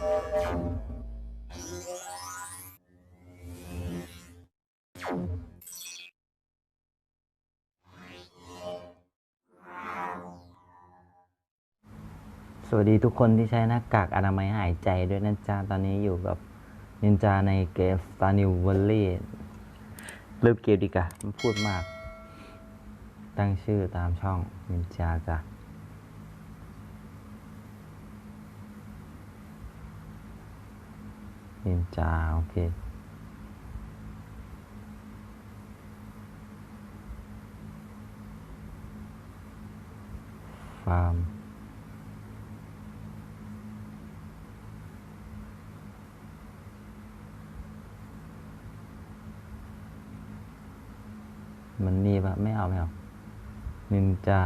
สวัสดีทุกคนที่ใช้หน้ากากอนามัยหายใจด้วยนะจ๊ะ ตอนนี้อยู่กับนินจาในเกม Star New Valley เริ่มเกมดีกว่าไม่พูดมาก ตั้งชื่อตามช่องนินจาจ้ะ นินจา โอเค ฟาร์ม มันนี่ปะไม่เอา ไม่เอา นินจา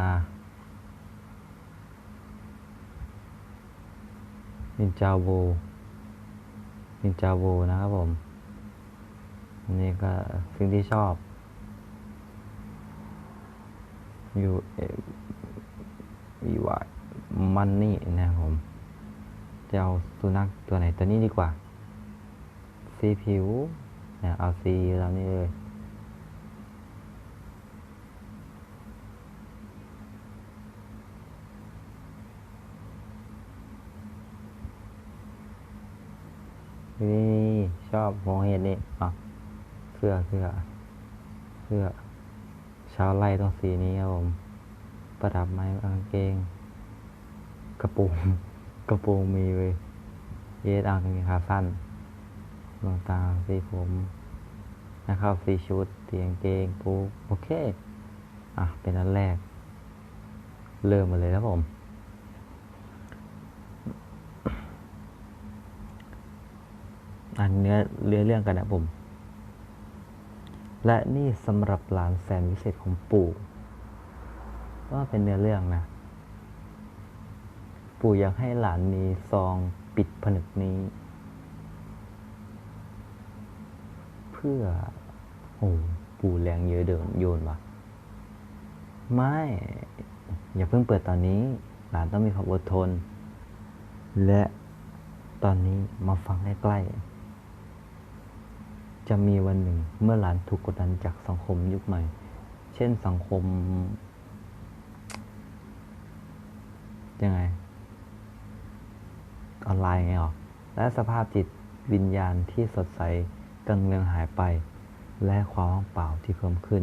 นินจาโว นินจาวูนะครับผม อันนี้ก็สิ่งที่ชอบอยู่วีวายมันนี่นะครับผมจะเอาสุนัขตัวไหนตัวนี้ดีกว่า สีผิวเนี่ยเอาสีแล้วนี่เลย นี่ชอบมองเห็นนี่อะเสื้อเสื้อเสื้อชาวไร่ต้องสีนี้ครับผม ประดับไม้กางเกง กระโปรงกระโปรงมีเว้ยเยสเอากางเกงขาสั้นรองเท้าสีผมนะครับสีชุดเตียงเกงปูโอเค อะ เป็นอันแรก เริ่มมาเลยครับผม เนื้อเรื่องเรื่องกันนะผม และนี่สำหรับหลานแสนวิเศษของปู่ก็เป็นเนื้อเรื่องนะ ปู่อยากให้หลานมีซองปิดผนึกนี้ เพื่อโอ้ปู่แรงเยอะเดินโยนวะไม่ อย่าเพิ่งเปิดตอนนี้ หลานต้องมีความอดทน และตอนนี้มาฟังใกล้ๆ จะมีวันหนึ่งเมื่อหลานถูกกดดันจากสังคมยุคใหม่ เช่นสังคมยังไง ออนไลน์ไงหรอและสภาพจิตวิญญาณที่สดใสกังเลืองหายไป และความว่างเปล่าที่เพิ่มขึ้น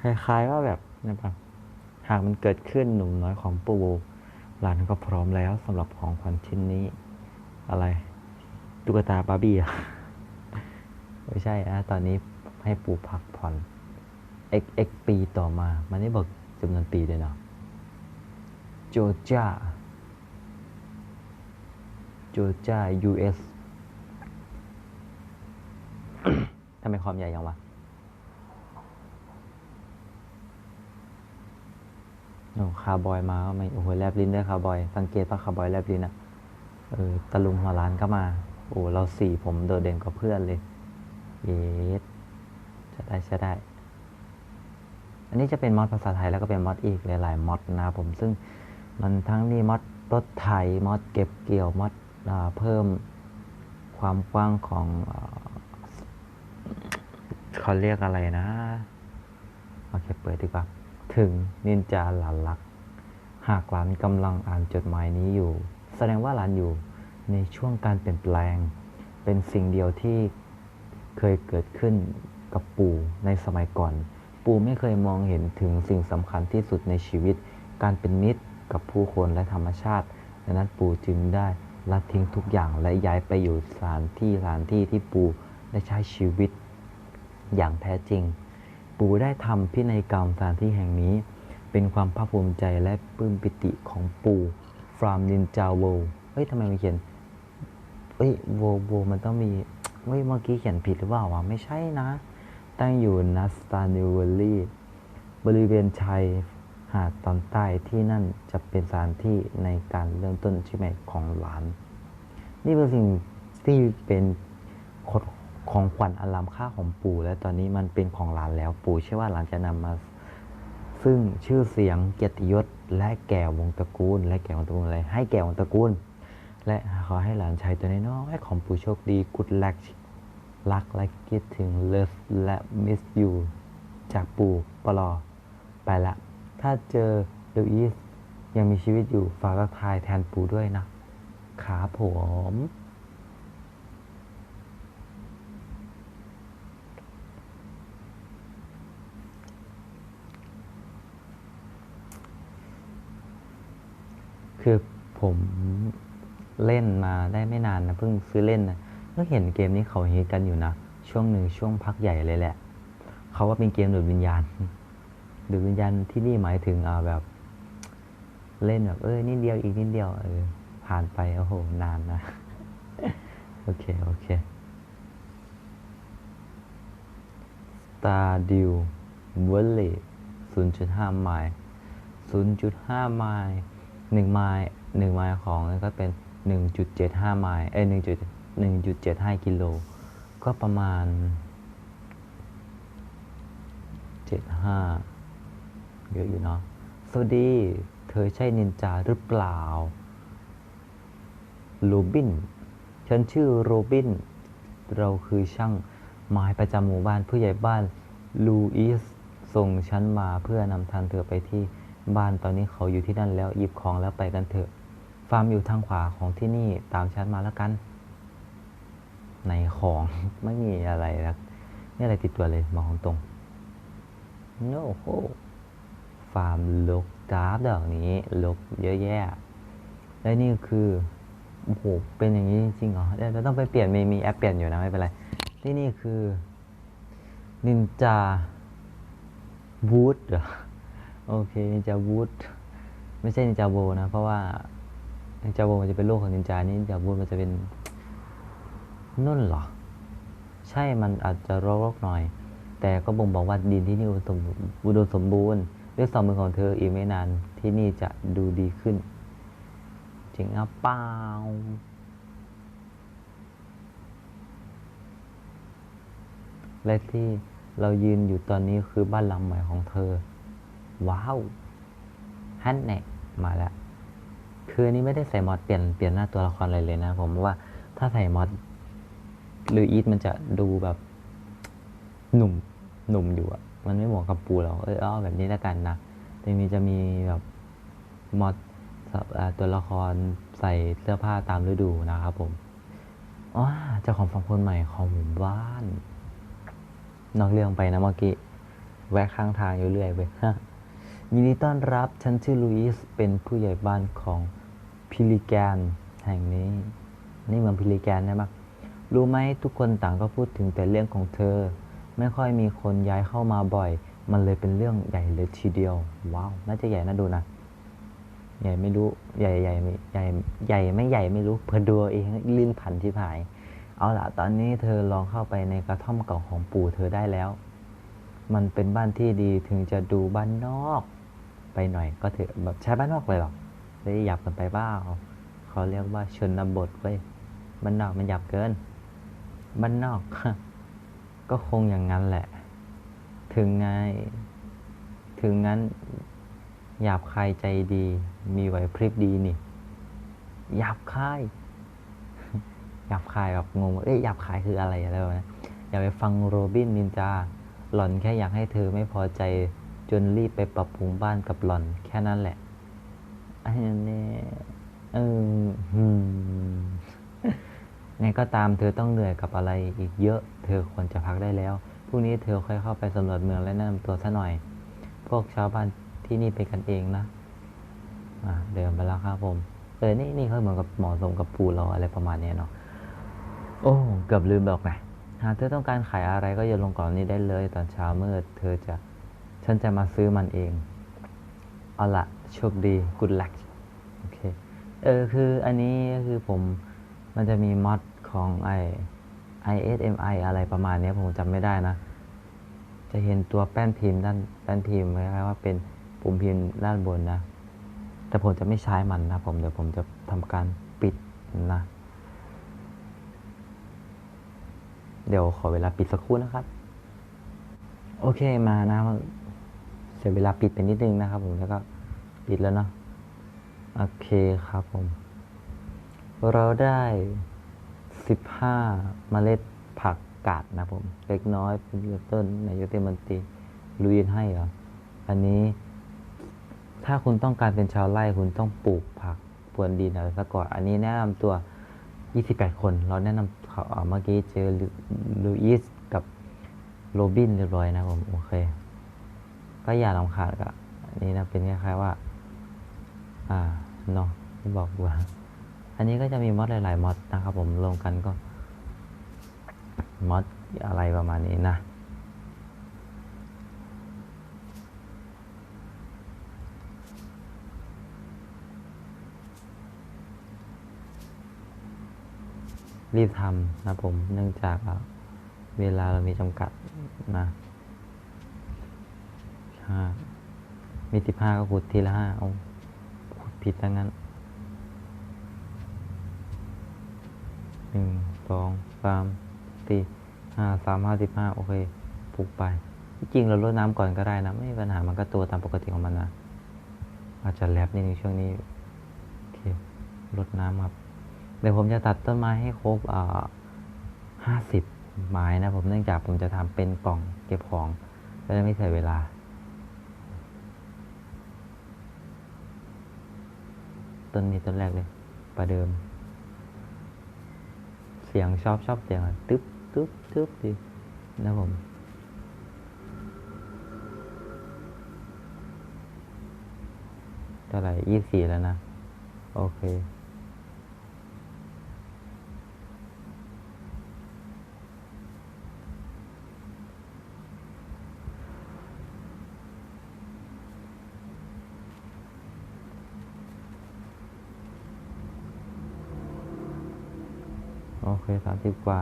คล้ายๆว่าแบบนะครับหากมันเกิดขึ้นหนุ่มน้อยของปู่หลานก็พร้อมแล้วสำหรับของขวัญชิ้นนี้ อะไรตุ๊กตาบาร์บี้อะ ไม่ใช่นะตอนนี้ให้ปูพักผ่อน x x ปีต่อมา มันไม่บอกจำนวนปีเลยเนาะโจจาโจจา US ทำไมความใหญ่ยังวะโอ้คาร์บอยมาก็ไม่โอ้โหแลบลิ้นด้วยคาร์บอย สังเกตป่ะคาร์บอยแลบลิ้นอะเออตะลุงหัวร้านก็มา โอ้เราสี่ผมโดดเด่นกว่าเพื่อนเลย เยสจะได้จะได้ อันนี้จะเป็นมอดภาษาไทยแล้วก็เป็นมอดอีกหลายๆมอดนะครับผมซึ่งมันทั้งมีมอดรถไถมอดเก็บเกี่ยวมอดเพิ่มความกว้างของเขาเรียกอะไรนะโอเคเปิดดีกว่า ถึงนินจาหลานรัก หากหลานกำลังอ่านจดหมายนี้อยู่ แสดงว่าหลานอยู่ในช่วงการเปลี่ยนแปลง เป็นสิ่งเดียวที่ เคยเกิดขึ้นกับปู่ในสมัยก่อน ปู่ไม่เคยมองเห็นถึงสิ่งสำคัญที่สุดในชีวิต การเป็นมิตรกับผู้คนและธรรมชาติดังนั้นปู่จึงได้ละทิ้งทุกอย่างและย้ายไปอยู่สถานที่สถานที่ที่ปู่ได้ใช้ชีวิตอย่างแท้จริง ปู่ได้ทำพินัยกรรมสถานที่แห่งนี้ เป็นความภาคภูมิใจและปลื้มปิติของปู่ฟรามนินจาโวเฮ้ยทำไมมันเขียนเฮ้ยโวโวมันต้องมี เฮ้ยเมื่อกี้เขียนผิดหรือเปล่าวะไม่ใช่นะ ตั้งอยู่นัสตานิวเวลลี่บริเวณชายหาดตอนใต้ที่นั่นจะเป็นสถานที่ในการเริ่มต้นชีวิตของหลาน นี่เป็นสิ่งที่เป็นของของขวัญอันล้ำค่าของปู่ และตอนนี้มันเป็นของหลานแล้วปู่เชื่อว่าหลานจะนำมา ซึ่งชื่อเสียงเกียรติยศและแก่วงตระกูล และแก่วงตระกูลอะไรให้แก่วงตระกูล และขอให้หลานชายตัวน้อยๆของปู่โชคดีกุดแลกรักและคิดถึงเลิฟและมิสยูจากปู่ปลอไปละ ถ้าเจอลูอิสยังมีชีวิตอยู่ฝากทักทายแทนปู่ด้วยนะขาผมคือผม เล่นมาได้ไม่นานนะเพิ่งซื้อเล่นนะก็เห็นเกมนี้เขาฮิตกันอยู่นะ ช่วงหนึ่งช่วงพักใหญ่เลยแหละ เขาว่าเป็นเกมดูดวิญญาณ ดูดวิญญาณที่นี่หมายถึงอ่าแบบ เล่นแบบ เออนิดเดียวอีกนิดเดียวเออผ่านไปโอ้โหนานนะ โอเค โอเค Stardew Valley 0.5ไมล์0.5ไมล์1ไมล์1ไมล์ของก็เป็น 1.75 ไมล์เอ้ย1.1.75 กิโล ก็ประมาณ 75 เยอะอยู่เนาะสวัสดี เธอใช่นินจาหรือเปล่า โรบิน ฉันชื่อโรบิน เราคือช่างไม้ประจำหมู่บ้านผู้ใหญ่บ้านลูอิสส่งฉันมาเพื่อนำทางเธอไปที่บ้านตอนนี้เขาอยู่ที่นั่นแล้วหยิบของแล้วไปกันเถอะ ฟาร์มอยู่ทางขวาของที่นี่ตามฉันมาแล้วกัน ในของไม่มีอะไรแล้วนี่อะไรติดตัวเลยมองตรงโน้โหฟาร์มลกดาบดอกนี้ลกเยอะแยะ และนี่คือโอ้โหเป็นอย่างนี้จริงๆเหรอเดี๋ยวเราต้องไปเปลี่ยนมีมีแอปเปลี่ยนอยู่นะไม่เป็นไร ที่นี่คือนินจาวูดเหรอโอเคนินจาวูดไม่ใช่นินจาโบนะ เพราะว่า นินจาโบมันจะเป็นโลกของนินจานี่นินจาวูดมันจะเป็นนุ่นเหรอ ใช่มันอาจจะรกๆหน่อย แต่ก็บ่งบอกว่าดินที่นี่อุดมสมบูรณ์อุดมสมบูรณ์ด้วยสองมือของเธออีกไม่นานที่นี่จะดูดีขึ้นจริงอะเปล่าและที่เรายืนอยู่ตอนนี้คือบ้านหลังใหม่ของเธอ ว้าว ฮันแน่มาแล้ว คืออันนี้ไม่ได้ใส่มอดเปลี่ยนเปลี่ยนหน้าตัวละครอะไรเลยนะ ผมว่าถ้าใส่มอดหรืออีทมันจะดูแบบหนุ่มหนุ่มอยู่อะมันไม่เหมาะกับปูเราเออเอาแบบนี้แล้วกันนะแต่มีจะมีแบบมอดตัวละครใส่เสื้อผ้าตามฤดูนะครับผมอ๋อเจ้าของฟาร์มคนใหม่ของหมู่บ้านนอกเรื่องไปนะเมื่อกี้แวะข้างทางอยู่เรื่อยไป ยินดีต้อนรับ ฉันชื่อลุยส์เป็นผู้ใหญ่บ้านของพิลิแกนแห่งนี้ นี่เมืองพิลิแกนใช่ไหมรู้ไหมทุกคนต่างก็พูดถึงแต่เรื่องของเธอ ไม่ค่อยมีคนย้ายเข้ามาบ่อย มันเลยเป็นเรื่องใหญ่เลยทีเดียว ว้าว น่าจะใหญ่น่าดูนะ ใหญ่ไม่รู้ ใหญ่ใหญ่ไม่ใหญ่ใหญ่ไม่ใหญ่ไม่รู้ เพื่อดูเอาเองลิ้นพันที่ผาย เอาล่ะ ตอนนี้เธอลองเข้าไปในกระท่อมเก่าของปู่เธอได้แล้ว มันเป็นบ้านที่ดีถึงจะดูบ้านนอก ไปหน่อยก็เถอแบบใช้บ้านนอกเลยหรอได้หยับกันไปบ้าเขาเรียกว่าชนบทเว้ยบ้านนอกมันหยับเกินบ้านนอก ก็คงอย่างนั้นแหละ ถึงไงถึงงั้นหยาบคายใจดี มีไหวพริบดีนี่หยาบคายหยาบคายแบบงงว่าเอ้ยหยาบคายคืออะไรอะไรแบบนี้อย่าไปฟังโรบินนินจา หล่อนแค่อยากให้เธอไม่พอใจ จนรีบไปปรับปรุงบ้านกับหล่อนแค่นั้นแหละอันนี้เออหืมไงก็ตามเธอต้องเหนื่อยกับอะไรอีกเยอะ เธอควรจะพักได้แล้วพรุ่งนี้เธอค่อยเข้าไปสำรวจเมืองและแนะนำตัวซะหน่อย พวกชาวบ้านที่นี่เป็นกันเองนะอ่าเดินไปแล้วครับผม เออ นี่นี่เขาเหมือนกับหมาะสมกับปูเราอะไรประมาณนี้เนาะ โอ้ เกือบลืมบอกนะหากเธอต้องการขายอะไรก็อย่าลงก่อนนี้ได้เลย ตอนเช้ามืดเธอจะ ฉันจะมาซื้อมันเอง เอาละโชคดี good luck โอเค เออ คืออันนี้คือผม มันจะมีมอดของไอ ISMI อะไรประมาณนี้ผมจำไม่ได้นะ จะเห็นตัวแป้นพิมพ์ด้านด้นพิมพ์คล้ายๆว่าเป็นปุ่มพิมพ์ด้านบนนะ แต่ผมจะไม่ใช้มันนะผม เดี๋ยวผมจะทำการปิดนะ เดี๋ยวขอเวลาปิดสักครู่นะครับ โอเคมานะ เสียเวลาปิดไปนิดนึงนะครับผมแล้วก็ปิดแล้วเนาะโอเคครับผม เราได้สิบห้าเมล็ดผักกาดนะผม เล็กน้อยเป็นเติมต้นนายกเทศมนตรีลุยนให้เหรออันนี้ ถ้าคุณต้องการเป็นชาวไร่คุณต้องปลูกผักพรวนดินอะไรซะก่อน อันนี้แนะนำตัว 28 คน เราแนะนำเขาเมื่อกี้เจอลูลูอิสกับโรบินเรียบร้อยนะผม โอเค ก็อย่าลำคาญกับอันนี้นะเป็นคล้ายๆว่า อ่าเนาะที่บอกว่า อันนี้ก็จะมีมอดหลายๆมอดนะครับผมรวมกันก็มอดอะไรประมาณนี้นะรีบทำนะผมเนื่องจากเวลาเรามีจำกัดนะ ห้ามีสิบห้าก็ขุดทีละห้าเอาขุดผิดทั้งนั้นหนึ่งสองสามสี่ห้าสามห้าสิบห้าโอเคปลูกไปจริงเราลดน้ำก่อนก็ได้นะ ไม่มีปัญหามันก็ตัวตามปกติของมันนะอาจจะแลบนิดนึงช่วงนี้โอเคลดน้ำครับเดี๋ยวผมจะตัดต้นไม้ให้ครบห้าสิบไม้นะผมเนื่องจากผมจะทำเป็นกล่องเก็บของก็จะไม่เสียเวลา ต้นนี้ต้นแรกเลยประเดิม เสียงชอบชอบเสียงอะตึ๊บตึ๊บตึ๊บดีนะผมเท่าไหร่ยี่สี่แล้วนะ โอเค โอ เคสามสิบกว่า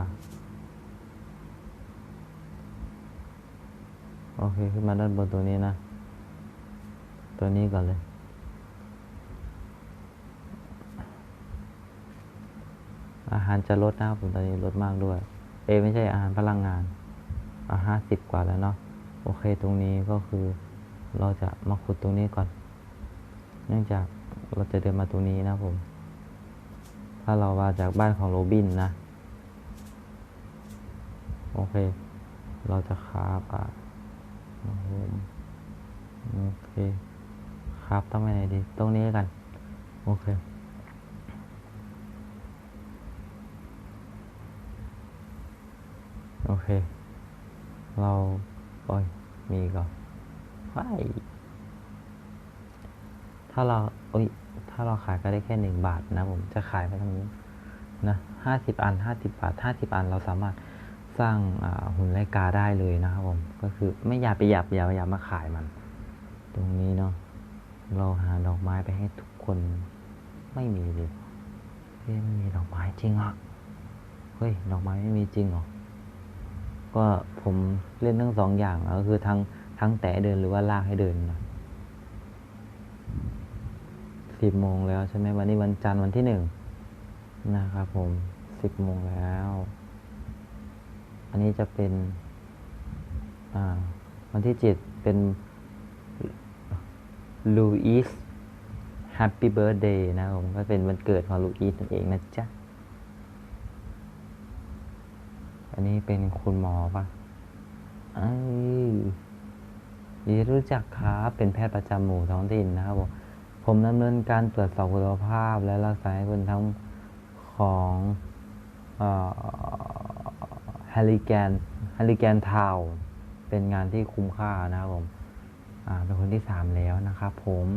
โอเค ขึ้นมาด้านบนตัวนี้นะ ตัวนี้ก่อนเลย อาหารจะลดนะผมตอนนี้ลดมากด้วย เอ ไม่ใช่อาหารพลังงานอะห้าสิบกว่าแล้วเนาะ โอเค ตรงนี้ก็คือ เราจะมาขุดตรงนี้ก่อน เนื่องจากเราจะเดินมาตรงนี้นะผม ถ้าเรามาจากบ้านของโรบินนะ โอเค เราจะคาบอะโอ้โอเคคาบต้องไปไหนดี ตรงนี้กัน โอเค โอเค เราโอ้ยมีก่อนไว้ถ้าเราโอ้ยถ้าเราขายก็ได้แค่หนึ่งบาทนะผมจะขายไปทำนี้นะห้าสิบอันห้าสิบบาทห้าสิบอันเราสามารถ สร้างหุ่นไลกาได้เลยนะครับผมก็คือไม่อยากไปหยับอย่าอย่ามาขายมัน ตรงนี้เนาะเราหาดอกไม้ไปให้ทุกคนไม่มีเลยเฮ้ยไม่มีดอกไม้จริงอะเฮ้ยดอกไม้ไม่มีจริงเหรอก็ผมเล่นทั้งสองอย่างก็คือทั้งทั้งแตะเดินหรือว่าลากให้เดินนะสิบโมงแล้วใช่ไหมวันนี้วันจันทร์วันที่หนึ่งนะครับผมสิบโมงแล้ว อันนี้จะเป็นวันที่เจ็ดเป็นลูอิสแฮปปี้เบิร์ดเดย์นะผมก็เป็นวันเกิดของลูอิสนั่นเองนะจ๊ะ อันนี้เป็นคุณหมอปะอ้ยินรู้จักครับเป็นแพทย์ประจำหมู่ท้องถิ่นนะครับผมผมดำเนินการตรวจสอบคุณภาพและรักษาให้คุณทั้งของ ฮาริแกนฮาริแกนทาวเป็นงานที่คุ้มค่านะครับผมอ่าเป็นคนที่สามแล้วนะครับผม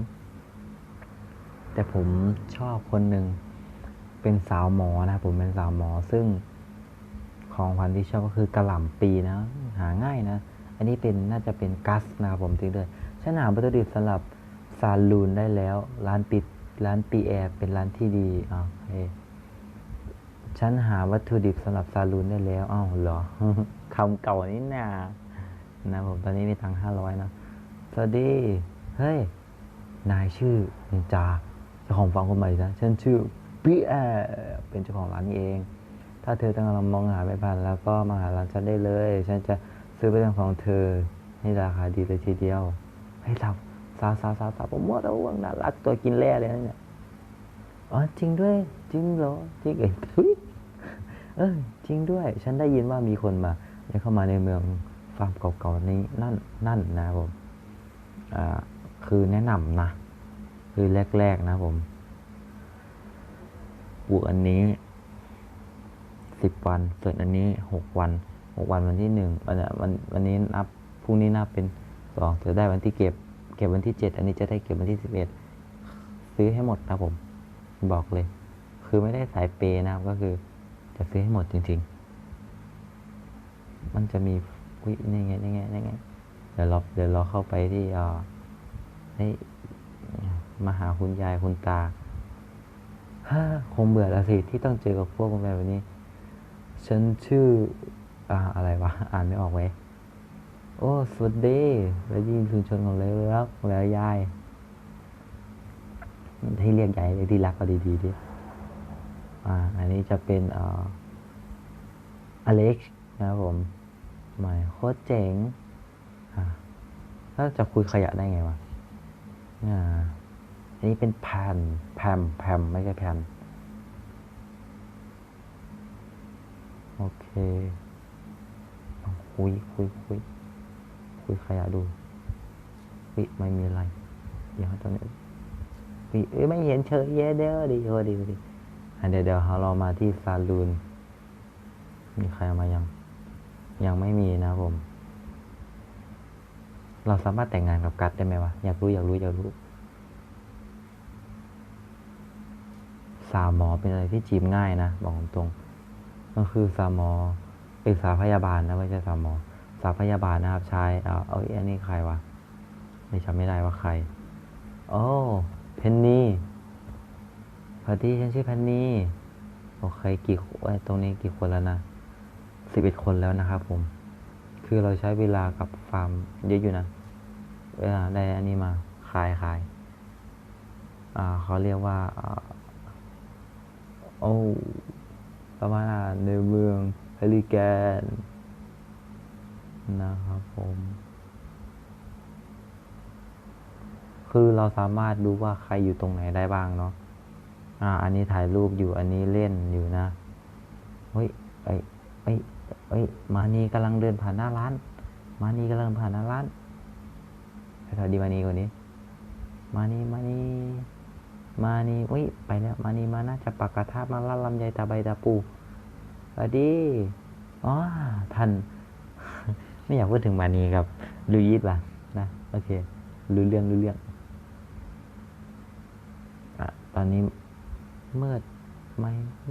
แต่ผมชอบคนหนึ่งเป็นสาวหมอนะผมเป็นสาวหมอซึ่งของขวัญที่ชอบก็คือกระหล่ำปีนะ หาง่ายนะ อันนี้เป็นน่าจะเป็นกัสนะครับผมถึงเลยฉันหาวัตถุดิบสำหรับซาลูนได้แล้ว ร้านปิดร้านปีแอร์เป็นร้านที่ดีอ่าโอเค ฉันหาวัตถุดิบสำหรับซาลูนได้แล้วอ้าวเหรอคำเก่านี่นานะผมตอนนี้มีตังห้าร้อยนะสวัสดี เฮ้ย นายชื่อนินจาเจ้าของฟาร์มคนใหม่นะฉันชื่อปีแอร์เป็นเจ้าของร้านนี้เอง ถ้าเธอกำลังมองหาไม่พันแล้วก็มาหาร้านฉันได้เลย ฉันจะซื้อไปเป็นของเธอให้ราคาดีเลยทีเดียว ให้สาวสาวสาวสาวสาวผมว่าเราว่างน่ารักตัวกินแร่เลยนะเนี่ยอ๋อจริงด้วยจริงเหรอจริงเอ้ยทุย เออจริงด้วย ฉันได้ยินว่ามีคนมาเข้ามาในเมืองฟาร์มเก่าๆนี้นั่นนั่นนะผมอ่าคือแนะนำนะ คือแรกๆนะผมปลูกอันนี้สิบวัน ส่วนอันนี้หกวันหกวันวันที่หนึ่งวันวันวันนี้นับพรุ่งนี้นับเป็นสองจะได้วันที่เก็บ เก็บวันที่เจ็ดอันนี้จะได้เก็บวันที่สิบเอ็ดซื้อให้หมดนะผม บอกเลย คือไม่ได้สายเปย์นะครับก็คือ จะซื้อให้หมดจริง ๆ มันจะมีอุ้ยนี่ไงนี่ไงนี่ไงเดี๋ยวเราเดี๋ยวเราเข้าไปที่เอ่อให้มาหาคุณยายคุณตาฮ่าคงเบื่อแล้วสิที่ต้องเจอกับพวกคนแบบนี้ ฉันชื่ออ่าอะไรวะ อ่านไม่ออกไว้ยโอ้ สวัสดี แล้วยินชุมชนของเลยรักแล้วยายให้เรียกยายเรียกที่รักก็ดีๆดิ อ่าอันนี้จะเป็นเอ่ออเล็กซ์นะครับผมใหม่โคตรเจ๋งอ่าแล้วจะคุยขยะได้ไงวะอ่าอันนี้เป็นแพนแพมแพมไม่ใช่แพนโอเคเอาคุยคุยคุยคุยขยะดูวิไม่มีอะไรเดี๋ยวตอนนี้วิเอ้ยไม่เห็นเฉยเย้เด้อดีเออดีดีอะ เดี๋ยวเดี๋ยวเรามาที่ซาลูน มีใครมายัง ยังไม่มีนะผม เราสามารถแต่งงานกับกัดได้ไหมวะ อยากรู้อยากรู้อยากรู้ สาวหมอเป็นอะไรที่จีบง่ายนะ บอกตรง ก็คือสาวหมอเป็นสาพยาบาลนะไม่ใช่สาวหมอ สาวพยาบาลนะครับชายเอาเอาอันนี้ใครวะ ไม่จำไม่ได้ว่าใคร โอ้ พอดีฉันชื่อเพนนี่โอเคกี่คนตรงนี้กี่คนแล้วนะสิบเอ็ดคนแล้วนะครับผม คือเราใช้เวลากับฟาร์มเยอะอยู่นะ เวลาได้อันนี้มาขายขายอ่าเขาเรียกว่าโอ้ประมาณในเมืองเฮลิแกน นะครับผม คือเราสามารถดูว่าใครอยู่ตรงไหนได้บ้างเนาะ อ่า อันนี้ถ่ายรูปอยู่ อันนี้เล่นอยู่นะ เฮ้ยไอ้ไอ้ยเอ้ย มานีกำลังเดินผ่านหน้าร้าน มานีกำลังผ่านหน้าร้านสวัสดีมานีก่อนนี้ มานีมานีมานีเฮ้ย ไปแล้ว มานีมานะจะปักกระทะมาล่าลำไยตาใบตาปูสวัสดีอ๋อท่าน ไม่อยากพูดถึงมานีครับลูยิดว่ะ นะ โอเค รู้เรื่องรู้เรื่อง อะ ตอนนี้ มืดไหม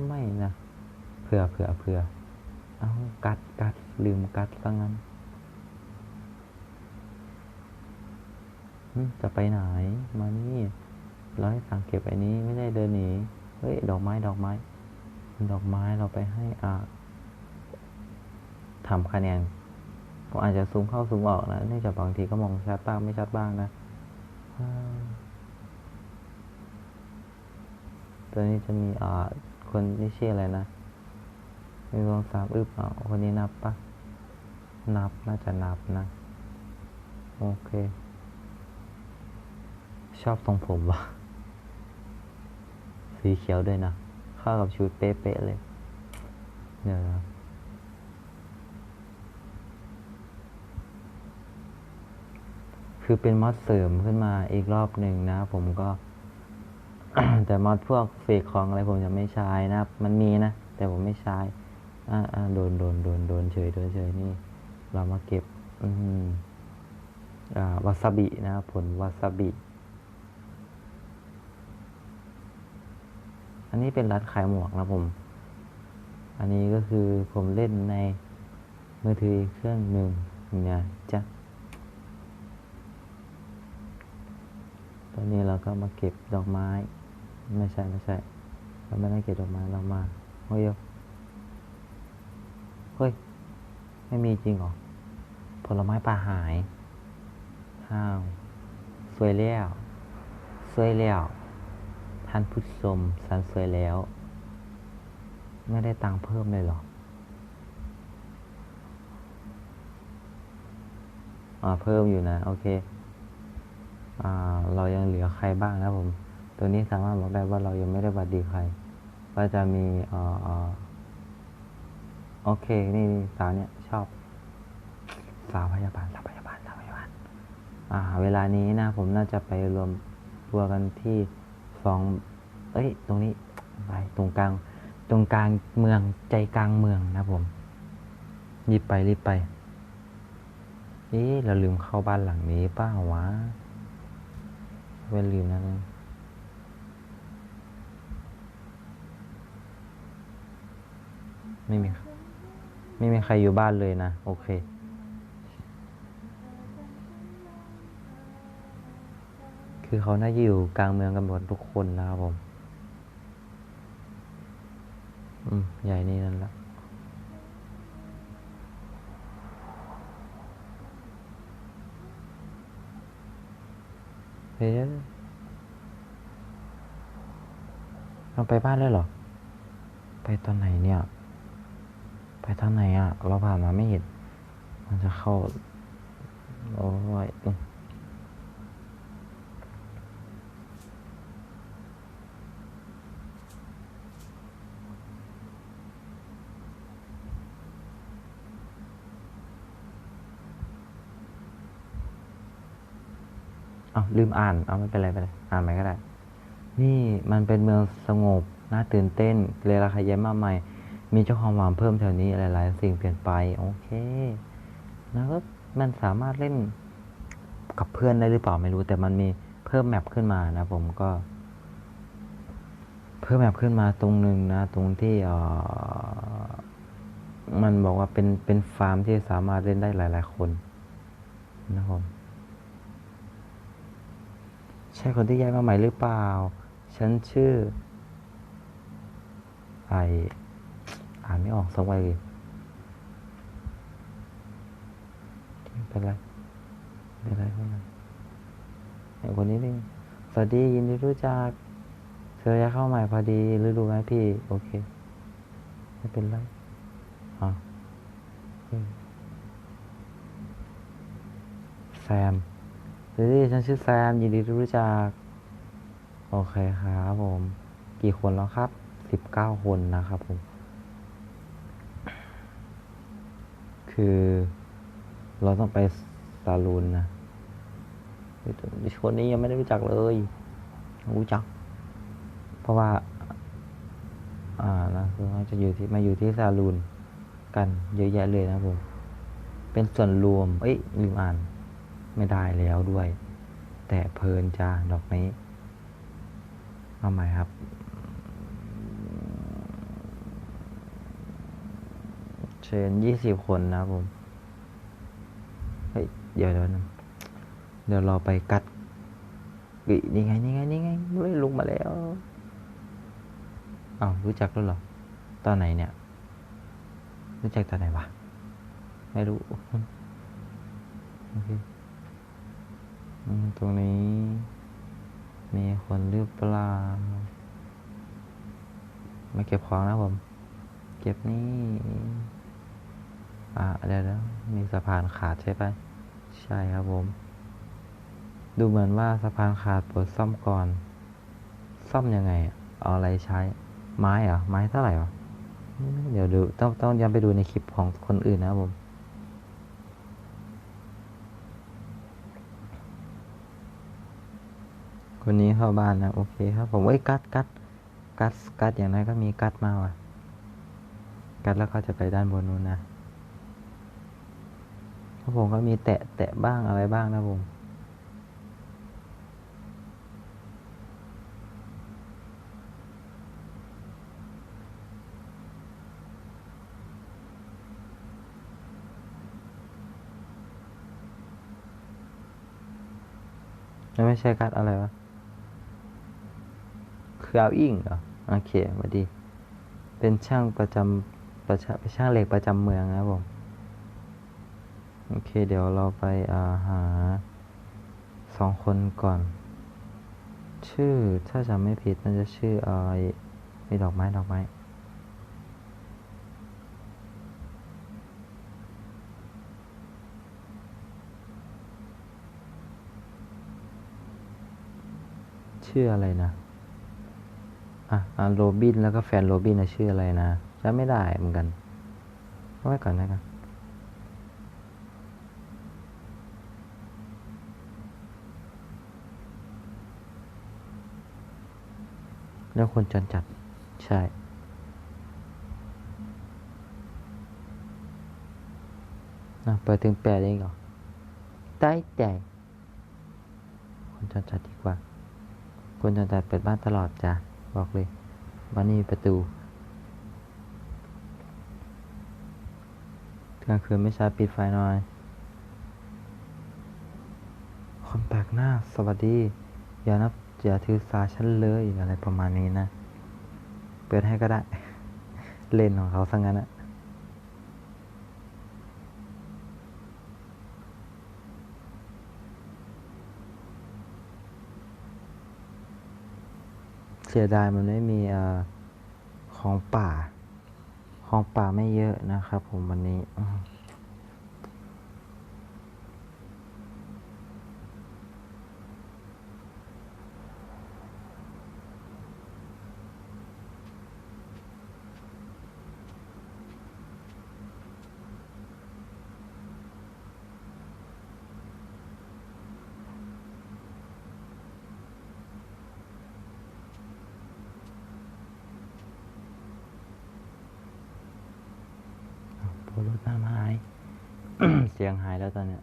ไม่นะเผื่อเผื่อเผื่อเอากัดกัดลืมกัดซะงั้นจะไปไหน มานี่เราให้สั่งเก็บไอ้นี้ไม่ได้เดินหนี เฮ้ย ดอกไม้ ดอกไม้ ดอกไม้เราไปให้อ่าทำคะแนนก็อาจจะซูมเข้าซูมออกนะ เนื่องจากบางทีก็มองชัดบ้างไม่ชัดบ้างนะอ่า ตัวนี้จะมีอ่าคนที่ชื่ออะไรนะหนึ่งสองสามอึบเอาคนนี้นับปะนับน่าจะนับนะ โอเค ชอบทรงผมว่ะสีเขียวด้วยนะเข้ากับชุดเป๊ะๆเลย เดี๋ยวนะคือเป็นมอดเสริมขึ้นมาอีกรอบหนึ่งนะ ผมก็ แต่มอดพวกเฟกของอะไรผมจะไม่ใช้นะครับ มันมีนะ แต่ผมไม่ใช้อ่าโดนโดนโดนโดนเฉยโดนเฉยนี่ เรามาเก็บอืมอ่าวาซาบินะครับผลวาซาบิ อันนี้เป็นร้านขายหมวกนะผม อันนี้ก็คือผมเล่นในมือถือเครื่องหนึ่งเนี่ยจ้ะตอนนี้เราก็มาเก็บดอกไม้ ไม่ใช่ไม่ใช่เราไม่ได้เก็บดอกไม้เรามาโอ้ยเฮ้ย ไม่มีจริงหรอ ผลไม้ปลาหายห้าวสวยแล้วสวยแล้วท่านผู้ชมสันสวยแล้ว ไม่ได้ตังค์เพิ่มเลยหรออ่าเพิ่มอยู่นะ โอเค อ่า เรายังเหลือใครบ้างนะผม ตัวนี้สามารถบอกได้ว่าเรายังไม่ได้หวัดดีใคร ก็จะมีอ่อโอเค นี่สาวเนี่ยชอบ สาวพยาบาลสาวพยาบาลสาวพยาบาลอ่า เวลานี้นะ ผมน่าจะไปรวมตัวกันที่สองเอ้ย ตรงนี้ไปตรงกลาง ตรงกลางเมืองใจกลางเมืองนะผม รีบไปรีบไปเอ๊ะเราลืมเข้าบ้านหลังนี้ป้าวะเว้นลืมนะนึง ไม่มี ไม่มีใครอยู่บ้านเลยนะ โอเค คือเขาน่าจะอยู่กลางเมืองกันหมดทุกคนนะครับผม อืม ใหญ่นี่นั่นละเฮ้ยเราไปบ้านเลยเหรอ ไปตอนไหนเนี่ย ไปทางไหนอะ เราผ่านมาไม่เห็น มันจะเข้าโอ้ยอืมเอาลืมอ่าน เอาไม่เป็นไรไม่เป็นไรอ่านใหม่ก็ได้ นี่มันเป็นเมืองสงบ น่าตื่นเต้น เลยราคาเยอะมากใหม่ มีเจ้าของหวานเพิ่มแถวนี้หลาย ๆ สิ่งเปลี่ยนไป โอเค แล้วก็มันสามารถเล่นกับเพื่อนได้หรือเปล่าไม่รู้ แต่มันมีเพิ่มแมปขึ้นมานะ ผมก็ เพิ่มแมปขึ้นมาตรงหนึ่งนะ ตรงที่เออมันบอกว่าเป็นเป็นฟาร์มที่สามารถเล่นได้หลาย ๆ คนนะครับผมใช่คนที่ย้ายมาใหม่หรือเปล่า ฉันชื่อ ไอ อ่านไม่ออกสักวันเลยไม่เป็นไรไม่เป็นไรไม่เป็นไรไอคนนี้นี่สวัสดียินดีรู้จัก เธอจะเข้าใหม่พอดีรู้ไหมพี่ โอเค ไม่เป็นไรอะอืมแซมสวัสดีฉันชื่อแซม ยินดีรู้จัก โอเคครับผม กี่คนแล้วครับ สิบเก้าคนนะครับผม คือเราต้องไปซาลูนนะคนนี้ยังไม่ได้รู้จักเลยรู้จัก เพราะว่า อ่านะคือว่าจะอยู่ที่มาอยู่ที่ซาลูนกันเยอะแยะเลยนะผม เป็นส่วนรวม เอ้ยลืมอ่าน ไม่ได้แล้วด้วย แต่เพลินจ้าดอกนี้เอาใหม่ครับ เชิญยี่สิบคนนะครับผม เฮ้ย เดี๋ยวเดี๋ยวนะเดี๋ยวเราไปกัดกินี่ไงนี่ไงนี่ไงเฮ้ยลุงมาแล้วอ้าวรู้จักแล้วเหรอ ตอนไหนเนี่ย รู้จักตอนไหนวะ ไม่รู้ โอเคตรงนี้ มีคนหรือเปล่าไม่เก็บของนะผม เก็บนี่ อ่าเดี๋ยวนะมีสะพานขาดใช่ปะใช่ครับผม ดูเหมือนว่าสะพานขาดปวดซ่อมก่อน ซ่อมยังไงอะเอาอะไรใช้ ไม้เหรอ ไม้เท่าไหร่วะอืมเดี๋ยวดู ต้องต้องย้อนไปดูในคลิปของคนอื่นนะครับผมคนนี้เข้าบ้านนะโอเคครับผมเอ้ยกัดกัดกัดกัดอย่างไรก็มีกัดมาว่ะ กัดแล้วก็จะไปด้านบนนู้นนะ เพราะผมก็มีแตะแตะบ้างอะไรบ้างนะผมแล้วไม่ใช่กัดอะไรวะคือเอาอิงเหรอ โอเคสวัสดี เป็นช่างประจำประชาเป็นช่างเหล็กประจำเมืองนะครับผม โอเค เดี๋ยวเราไปอาหาสองคนก่อน ชื่อถ้าจำไม่ผิดมันจะชื่อเอ่อมีดอกไม้ดอกไม้ชื่ออะไรนะ อะอะโรบินแล้วก็แฟนโรบินนะชื่ออะไรนะจำไม่ได้เหมือนกันเอาไว้ก่อนนะครับ แล้วคนจรจัด ใช่ นะเปิดถึงแปดเองเหรอได้แต่คนจรจัดดีกว่า คนจรจัดเปิดบ้านตลอดจ้ะ บอกเลยบ้านนี้มีประตูกลางคืนไม่ช้าปิดไฟหน่อย คนแปลกหน้า สวัสดี อย่านับ อย่าถือสาฉันเลยอะไรประมาณนี้นะ เปิดให้ก็ได้ เล่นของเขาซะงั้นอะเสียดายมันไม่มีเอ่อของป่า ของป่าไม่เยอะนะครับผมวันนี้อืมโปรถน้ำหาย เสียงหายแล้วตอนเนี้ย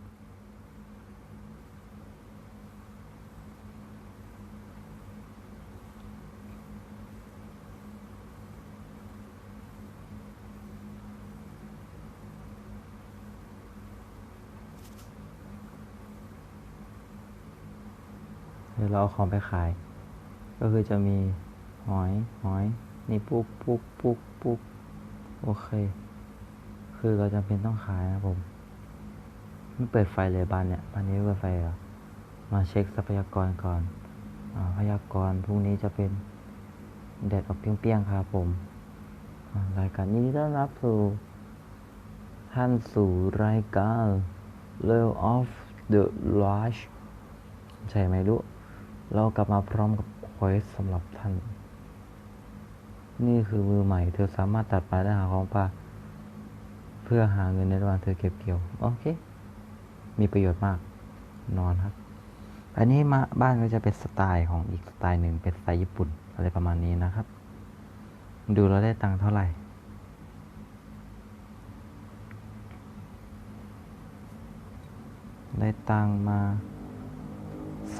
เดี๋ยวเราเอาของไปขาย ก็คือจะมีหอยหอย นี่ปุ๊บปุ๊บปุ๊บปุ๊บโอเค คือเราจำเป็นต้องขายนะผม ไม่เปิดไฟเลยบ้านเนี่ยบ้านนี้ไม่เปิดไฟเหรอมาเช็คทรัพยากรก่อนอาพยากรพรุ่งนี้จะเป็นแดดออกเปรี้ยงๆครับผมรายการนดีต้อนรับสู่ท่านสู่รายการ Love of the Rush ใช่ไหมรู้ เรากลับมาพร้อมกับเควสสำหรับท่าน นี่คือมือใหม่ เธอสามารถตัดปลายและหาของป่าเพื่อหาเงินในระหว่างเธอเก็บเกี่ยว โอเค มีประโยชน์มาก นอนครับ อันนี้มาบ้านก็จะเป็นสไตล์ของอีกสไตล์หนึ่งเป็นสไตล์ญี่ปุ่นอะไรประมาณนี้นะครับ ดูเราได้ตังค์เท่าไหร่ได้ตังมา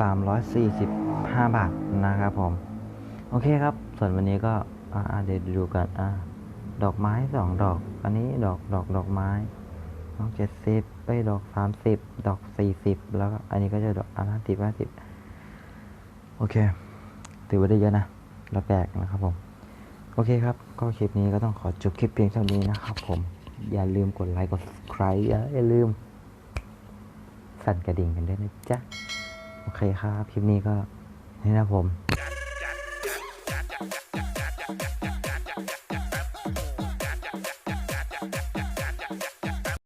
345 บาทนะครับผม โอเคครับ ส่วนวันนี้ก็อ่าเดี๋ยวดูกันอ่าดอกไม้สองดอก อันนี้ดอกดอกดอกไม้ดอกเจ็ดสิบไปดอกสามสิบดอกสี่สิบแล้วก็อันนี้ก็จะดอกอ่าห้าสิบห้าสิบโอเค ถือว่าได้เยอะนะแล้วแปลกนะครับผม โอเคครับ ก็คลิปนี้ก็ต้องขอจบคลิปเพียงเท่านี้นะครับผม อย่าลืมกดไลค์กด subscribe อย่าอย่าลืม สั่นกระดิ่งกันด้วยนะจ๊ะ โอเคครับ คลิปนี้ก็นี่นะผม